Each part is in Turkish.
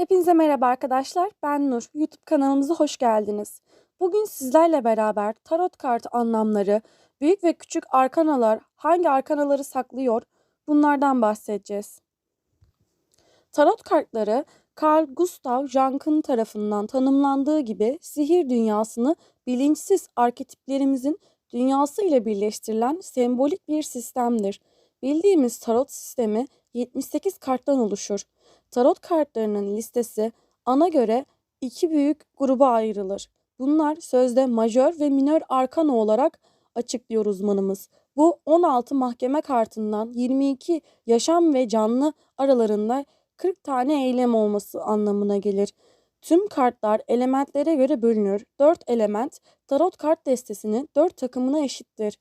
Hepinize merhaba arkadaşlar. Ben Nur. YouTube kanalımıza hoş geldiniz. Bugün sizlerle beraber tarot kartı anlamları, büyük ve küçük arkanalar hangi arkanaları saklıyor bunlardan bahsedeceğiz. Tarot kartları Carl Gustav Jung'ın tarafından tanımlandığı gibi sihir dünyasını bilinçsiz arketiplerimizin dünyası ile birleştirilen sembolik bir sistemdir. Bildiğimiz tarot sistemi 78 karttan oluşur. Tarot kartlarının listesi ana göre iki büyük gruba ayrılır. Bunlar sözde majör ve minör arkana olarak açıklıyor uzmanımız. Bu 16 mahkeme kartından 22 yaşam ve canlı aralarında 40 tane eylem olması anlamına gelir. Tüm kartlar elementlere göre bölünür. 4 element tarot kart destesinin 4 takımına eşittir.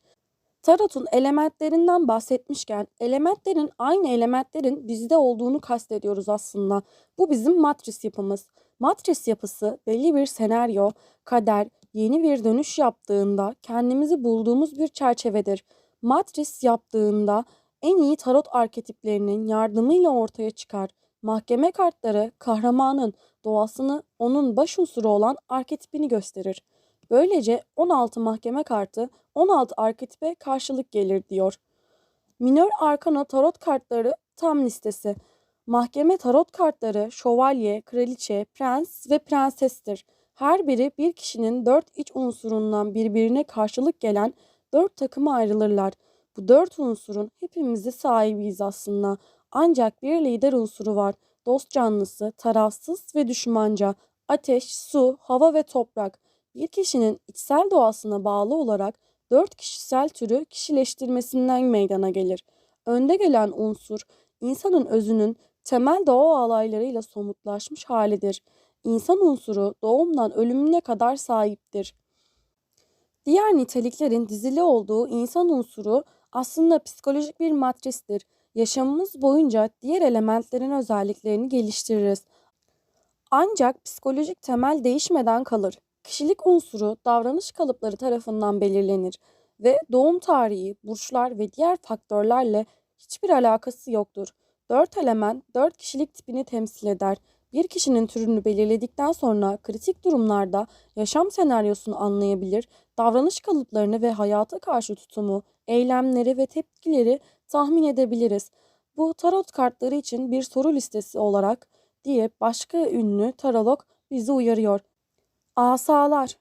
Tarot'un elementlerinden bahsetmişken elementlerin aynı elementlerin bizde olduğunu kastediyoruz aslında. Bu bizim matris yapımız. Matris yapısı belli bir senaryo, kader, yeni bir dönüş yaptığında kendimizi bulduğumuz bir çerçevedir. Matris yaptığında en iyi tarot arketiplerinin yardımıyla ortaya çıkar. Mahkeme kartları kahramanın doğasını onun baş unsuru olan arketipini gösterir. Böylece 16 mahkeme kartı 16 arketipe karşılık gelir diyor. Minör Arkana tarot kartları tam listesi. Mahkeme tarot kartları şövalye, kraliçe, prens ve prensestir. Her biri bir kişinin dört iç unsurundan birbirine karşılık gelen dört takıma ayrılırlar. Bu dört unsurun hepimizi sahibiyiz aslında. Ancak bir lider unsuru var. Dost canlısı, tarafsız ve düşmanca. Ateş, su, hava ve toprak. Bir kişinin içsel doğasına bağlı olarak dört kişisel türü kişileştirmesinden meydana gelir. Önde gelen unsur, insanın özünün temel doğa olaylarıyla somutlaşmış halidir. İnsan unsuru doğumdan ölümüne kadar sahiptir. Diğer niteliklerin dizili olduğu insan unsuru aslında psikolojik bir matristir. Yaşamımız boyunca diğer elementlerin özelliklerini geliştiririz. Ancak psikolojik temel değişmeden kalır. Kişilik unsuru davranış kalıpları tarafından belirlenir ve doğum tarihi, burçlar ve diğer faktörlerle hiçbir alakası yoktur. Dört element dört kişilik tipini temsil eder. Bir kişinin türünü belirledikten sonra kritik durumlarda yaşam senaryosunu anlayabilir, davranış kalıplarını ve hayata karşı tutumu, eylemleri ve tepkileri tahmin edebiliriz. Bu tarot kartları için bir soru listesi olarak diye başka ünlü tarolog bizi uyarıyor. Asalar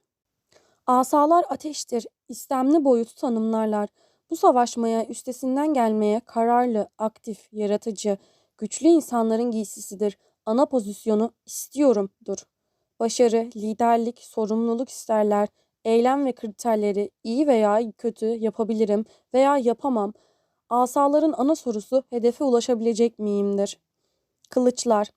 Asalar ateştir, istemli boyutu tanımlarlar. Bu savaşmaya, üstesinden gelmeye kararlı, aktif, yaratıcı, güçlü insanların giysisidir. Ana pozisyonu istiyorumdur. Başarı, liderlik, sorumluluk isterler. Eylem ve kriterleri iyi veya kötü yapabilirim veya yapamam. Asaların ana sorusu hedefe ulaşabilecek miyimdir? Kılıçlar.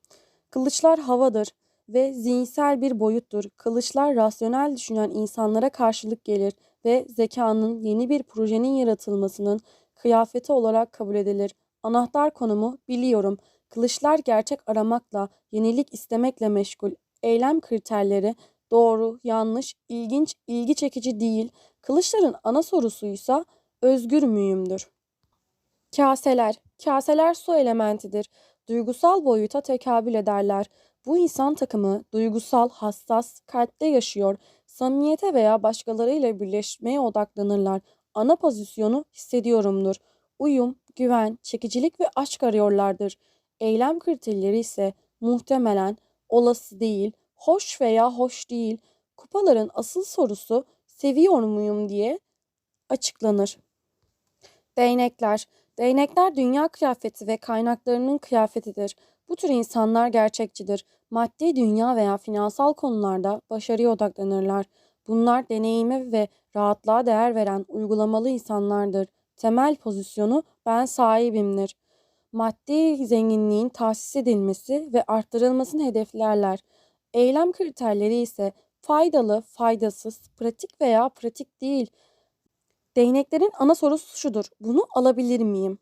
Kılıçlar havadır ve zihinsel bir boyuttur. Kılıçlar rasyonel düşünen insanlara karşılık gelir ve zekanın yeni bir projenin yaratılmasının kıyafeti olarak kabul edilir. Anahtar konumu biliyorum. Kılıçlar gerçek aramakla, yenilik istemekle meşgul. Eylem kriterleri doğru, yanlış, ilginç, ilgi çekici değil. Kılıçların ana sorusuysa özgür müyümdür? Kaseler. Kaseler su elementidir. Duygusal boyuta tekabül ederler. Bu insan takımı duygusal, hassas, kalpte yaşıyor. Samimiyete veya başkalarıyla birleşmeye odaklanırlar. Ana pozisyonu hissediyorumdur. Uyum, güven, çekicilik ve aşk arıyorlardır. Eylem kriterleri ise muhtemelen olası değil, hoş veya hoş değil. Kupaların asıl sorusu seviyor muyum diye açıklanır. Değnekler. Değnekler dünya kıyafeti ve kaynaklarının kıyafetidir. Bu tür insanlar gerçekçidir. Maddi dünya veya finansal konularda başarıya odaklanırlar. Bunlar deneyime ve rahatlığa değer veren uygulamalı insanlardır. Temel pozisyonu ben sahibimdir. Maddi zenginliğin tahsis edilmesi ve arttırılmasını hedeflerler. Eylem kriterleri ise faydalı, faydasız, pratik veya pratik değil. Değneklerin ana sorusu şudur. Bunu alabilir miyim?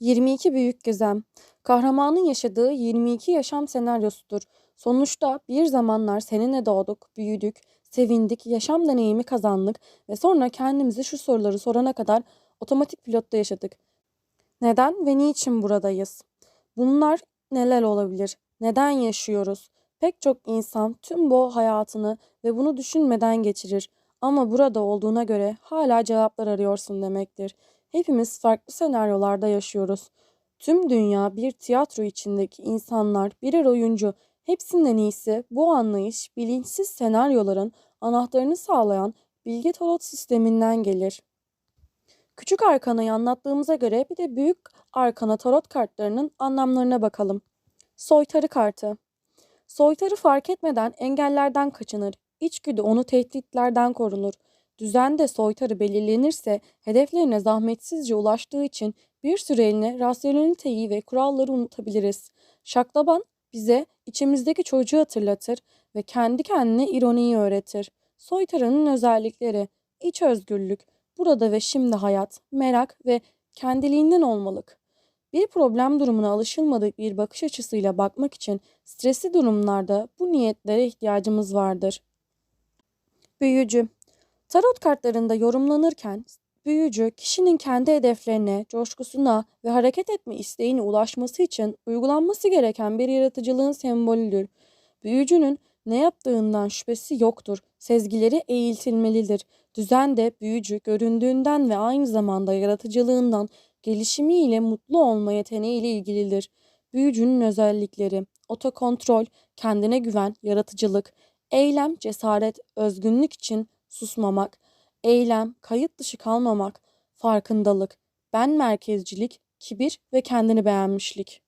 22 Büyük Gizem Kahramanın yaşadığı 22 yaşam senaryosudur. Sonuçta bir zamanlar seninle doğduk, büyüdük, sevindik, yaşam deneyimi kazandık ve sonra kendimize şu soruları sorana kadar otomatik pilotta yaşadık. Neden ve niçin buradayız? Bunlar neler olabilir? Neden yaşıyoruz? Pek çok insan tüm bu hayatını ve bunu düşünmeden geçirir. Ama burada olduğuna göre hala cevaplar arıyorsun demektir. Hepimiz farklı senaryolarda yaşıyoruz. Tüm dünya bir tiyatro içindeki insanlar birer oyuncu. Hepsinden iyisi bu anlayış bilinçsiz senaryoların anahtarını sağlayan bilge tarot sisteminden gelir. Küçük arkanayı anlattığımıza göre bir de büyük arkana tarot kartlarının anlamlarına bakalım. Soytarı kartı. Soytarı fark etmeden engellerden kaçınır. İçgüdü onu tehditlerden korunur. Düzende soytarı belirlenirse hedeflerine zahmetsizce ulaştığı için bir süreliğine rasyoneliteyi ve kuralları unutabiliriz. Şaklaban bize içimizdeki çocuğu hatırlatır ve kendi kendine ironiyi öğretir. Soytarının özellikleri iç özgürlük, burada ve şimdi hayat, merak ve kendiliğinden olmalık. Bir problem durumuna alışılmadık bir bakış açısıyla bakmak için stresli durumlarda bu niyetlere ihtiyacımız vardır. Büyücü Tarot kartlarında yorumlanırken büyücü kişinin kendi hedeflerine, coşkusuna ve hareket etme isteğine ulaşması için uygulanması gereken bir yaratıcılığın sembolüdür. Büyücünün ne yaptığından şüphesi yoktur. Sezgileri eğitilmelidir. Düzen de büyücü göründüğünden ve aynı zamanda yaratıcılığından, gelişimiyle mutlu olma yeteneğiyle ilgilidir. Büyücünün özellikleri otokontrol, kendine güven, yaratıcılık, eylem, cesaret, özgünlük için susmamak, eylem, kayıt dışı kalmamak, farkındalık, ben merkezcilik, kibir ve kendini beğenmişlik.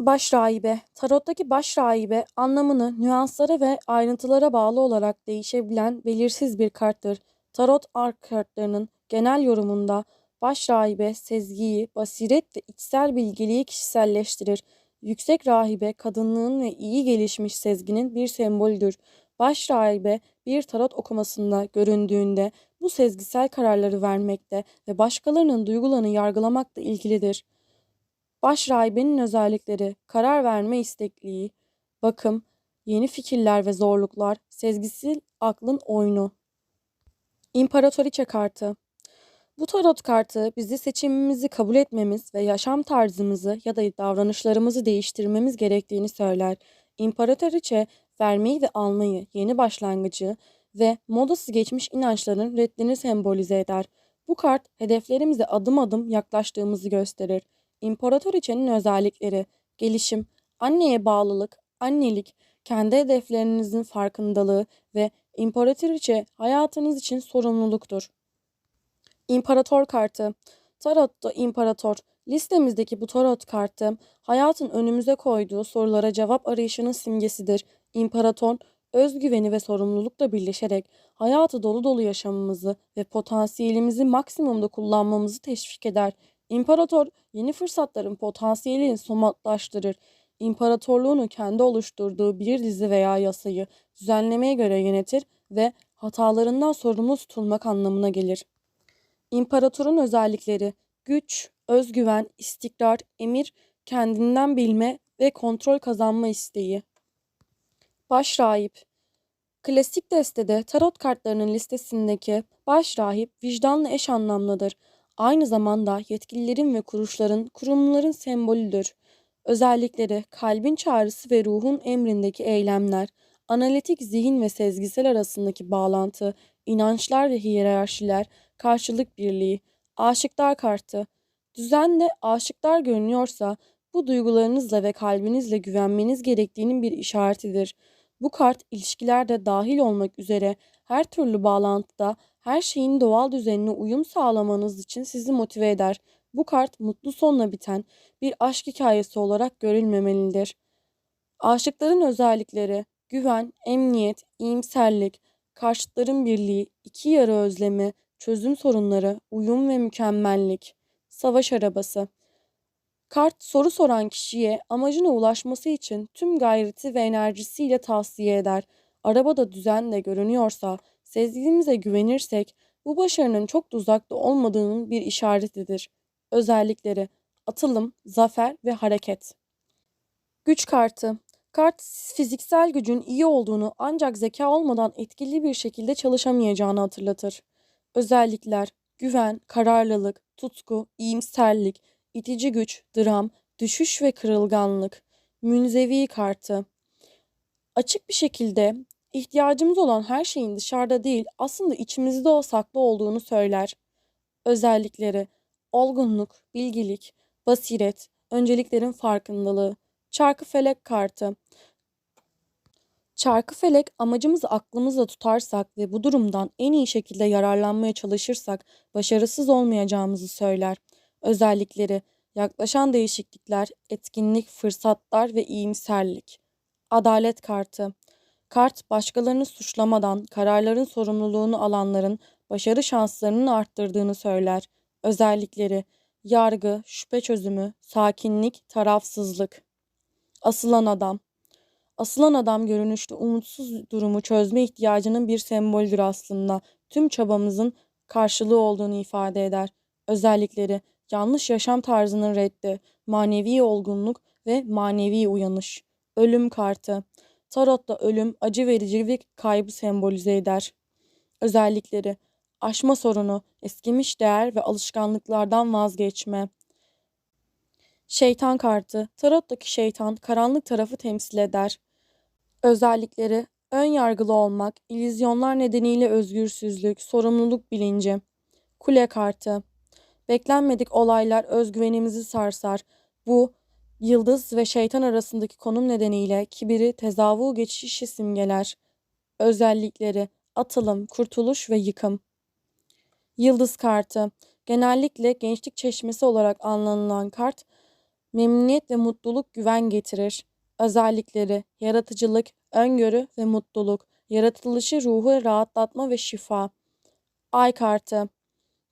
Baş rahibe, tarottaki baş rahibe anlamını nüanslara ve ayrıntılara bağlı olarak değişebilen belirsiz bir karttır. Tarot ark kartlarının genel yorumunda baş rahibe sezgiyi, basiret ve içsel bilgeliği kişiselleştirir. Yüksek rahibe kadınlığın ve iyi gelişmiş sezginin bir sembolüdür. Baş rahibe bir tarot okumasında göründüğünde bu sezgisel kararları vermekte ve başkalarının duygularını yargılamakla ilgilidir. Baş rahibenin özellikleri karar verme istekliği, bakım, yeni fikirler ve zorluklar, sezgisel aklın oyunu. İmparatoriçe kartı bu tarot kartı bizi seçimimizi kabul etmemiz ve yaşam tarzımızı ya da davranışlarımızı değiştirmemiz gerektiğini söyler. İmparatoriçe vermeyi ve almayı, yeni başlangıcı ve modası geçmiş inançların reddini sembolize eder. Bu kart hedeflerimize adım adım yaklaştığımızı gösterir. İmparatoriçenin özellikleri, gelişim, anneye bağlılık, annelik, kendi hedeflerinizin farkındalığı ve imparatoriçe hayatınız için sorumluluktur. İmparator kartı. Tarot'ta imparator. Listemizdeki bu tarot kartı hayatın önümüze koyduğu sorulara cevap arayışının simgesidir. İmparator özgüveni ve sorumlulukla birleşerek hayatı dolu dolu yaşamamızı ve potansiyelimizi maksimumda kullanmamızı teşvik eder. İmparator yeni fırsatların potansiyelini somutlaştırır. İmparatorluğunu kendi oluşturduğu bir dizi veya yasayı düzenlemeye göre yönetir ve hatalarından sorumlu tutulmak anlamına gelir. İmparatorun özellikleri güç, özgüven, istikrar, emir, kendinden bilme ve kontrol kazanma isteği. Baş rahip Klasik destede tarot kartlarının listesindeki baş rahip vicdanlı eş anlamlıdır. Aynı zamanda yetkililerin ve kuruluşların, kurumların sembolüdür. Özellikleri kalbin çağrısı ve ruhun emrindeki eylemler, analitik zihin ve sezgisel arasındaki bağlantı, inançlar ve hiyerarşiler, karşılık birliği, aşıklar kartı. Düzenle aşıklar görünüyorsa bu duygularınızla ve kalbinizle güvenmeniz gerektiğinin bir işaretidir. Bu kart ilişkilerde dahil olmak üzere her türlü bağlantıda her şeyin doğal düzenine uyum sağlamanız için sizi motive eder. Bu kart mutlu sonla biten bir aşk hikayesi olarak görülmemelidir. Aşıkların özellikleri güven, emniyet, iyimserlik, karşıtların birliği, iki yarı özlemi, çözüm sorunları, uyum ve mükemmellik, savaş arabası. Kart soru soran kişiye amacına ulaşması için tüm gayreti ve enerjisiyle tavsiye eder. Arabada düzenle görünüyorsa, sezgimize güvenirsek bu başarının çok da uzakta olmadığının bir işaretidir. Özellikleri atılım, zafer ve hareket. Güç kartı Kart fiziksel gücün iyi olduğunu ancak zeka olmadan etkili bir şekilde çalışamayacağını hatırlatır. Özellikler güven, kararlılık, tutku, iyimserlik, itici güç, dram, düşüş ve kırılganlık. Münzevi kartı. Açık bir şekilde ihtiyacımız olan her şeyin dışarıda değil, aslında içimizde o saklı olduğunu söyler. Özellikleri: olgunluk, bilgilik, basiret, önceliklerin farkındalığı. Çarkı felek kartı. Çarkı felek amacımızı aklımızda tutarsak ve bu durumdan en iyi şekilde yararlanmaya çalışırsak başarısız olmayacağımızı söyler. Özellikleri: yaklaşan değişiklikler, etkinlik, fırsatlar ve iyimserlik. Adalet kartı. Kart başkalarını suçlamadan kararların sorumluluğunu alanların başarı şanslarının arttırdığını söyler. Özellikleri: yargı, şüphe çözümü, sakinlik, tarafsızlık. Asılan adam. Asılan adam görünüşte umutsuz durumu çözme ihtiyacının bir semboldür aslında. Tüm çabamızın karşılığı olduğunu ifade eder. Özellikleri: yanlış yaşam tarzının reddi, manevi olgunluk ve manevi uyanış. Ölüm kartı. Tarotta ölüm, acı verici ve kaybı sembolize eder. Özellikleri: aşma sorunu, eskimiş değer ve alışkanlıklardan vazgeçme. Şeytan kartı. Tarottaki şeytan karanlık tarafı temsil eder. Özellikleri: ön yargılı olmak, illüzyonlar nedeniyle özgürsüzlük, sorumluluk bilinci. Kule kartı. Beklenmedik olaylar özgüvenimizi sarsar. Bu yıldız ve şeytan arasındaki konum nedeniyle kibiri, tezavvu geçişi simgeler. Özellikleri: atılım, kurtuluş ve yıkım. Yıldız kartı. Genellikle gençlik çeşmesi olarak anlanılan kart, memnuniyet ve mutluluk güven getirir. Özellikleri: yaratıcılık, öngörü ve mutluluk. Yaratılışı ruhu rahatlatma ve şifa. Ay kartı.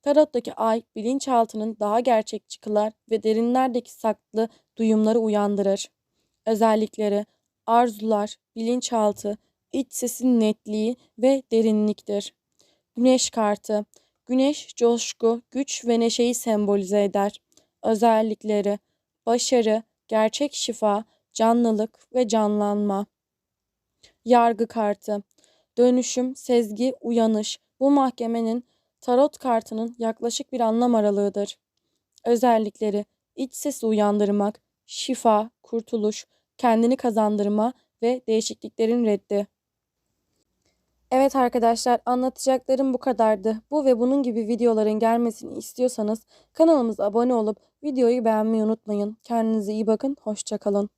Tarottaki ay bilinçaltının daha gerçekçi kılar ve derinlerdeki saklı duyumları uyandırır. Özellikleri: arzular, bilinçaltı, iç sesin netliği ve derinliktir. Güneş kartı. Güneş coşku, güç ve neşeyi sembolize eder. Özellikleri: başarı, gerçek şifa, canlılık ve canlanma. Yargı kartı. Dönüşüm, sezgi, uyanış. Bu mahkemenin tarot kartının yaklaşık bir anlam aralığıdır. Özellikleri: iç sesi uyandırmak, şifa, kurtuluş, kendini kazandırma ve değişikliklerin reddi. Evet arkadaşlar anlatacaklarım bu kadardı. Bu ve bunun gibi videoların gelmesini istiyorsanız kanalımıza abone olup videoyu beğenmeyi unutmayın. Kendinize iyi bakın. Hoşçakalın.